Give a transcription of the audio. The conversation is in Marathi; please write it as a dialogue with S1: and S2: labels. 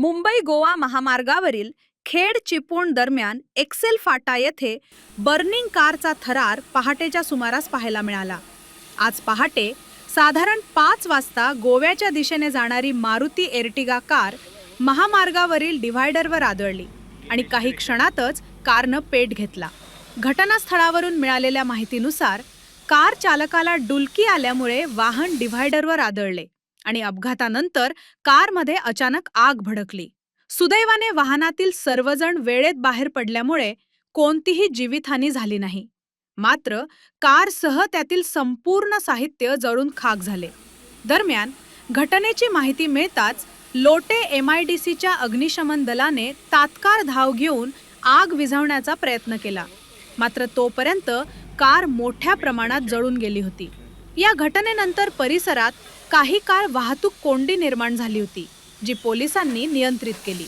S1: मुंबई गोवा महामार्गावरील खेड चिपळूण दरम्यान एक्सेल फाटा येथे बर्निंग कारचा थरार पहाटेच्या सुमारास पाहायला मिळाला. आज पहाटे साधारण पाच वाजता गोव्याच्या दिशेने जाणारी मारुती एर्टिगा कार महामार्गावरील डिव्हायडरवर आदळली आणि काही क्षणातच कारनं पेट घेतला. घटनास्थळावरून मिळालेल्या माहितीनुसार कार चालकाला डुलकी आल्यामुळे वाहन डिव्हायडरवर आदळले. आणि अपघातानंतर कारमध्ये अचानक आग भडकली. सुदैवाने वाहनातील सर्वजण वेळेत बाहेर पडल्यामुळे कोणतीही जीवितहानी झाली नाही. मात्र कारसह त्यातील संपूर्ण साहित्य जळून खाक झाले. दरम्यान घटनेची माहिती मिळताच लोटे एम आय डी सीच्या अग्निशमन दलाने तात्काळ धाव घेऊन आग विझवण्याचा प्रयत्न केला. मात्र तोपर्यंत कार मोठ्या प्रमाणात जळून गेली होती. या घटनेनंतर परिसरात काही काळ वाहतूक कोंडी निर्माण झाली होती जी पोलिसांनी नियंत्रित केली.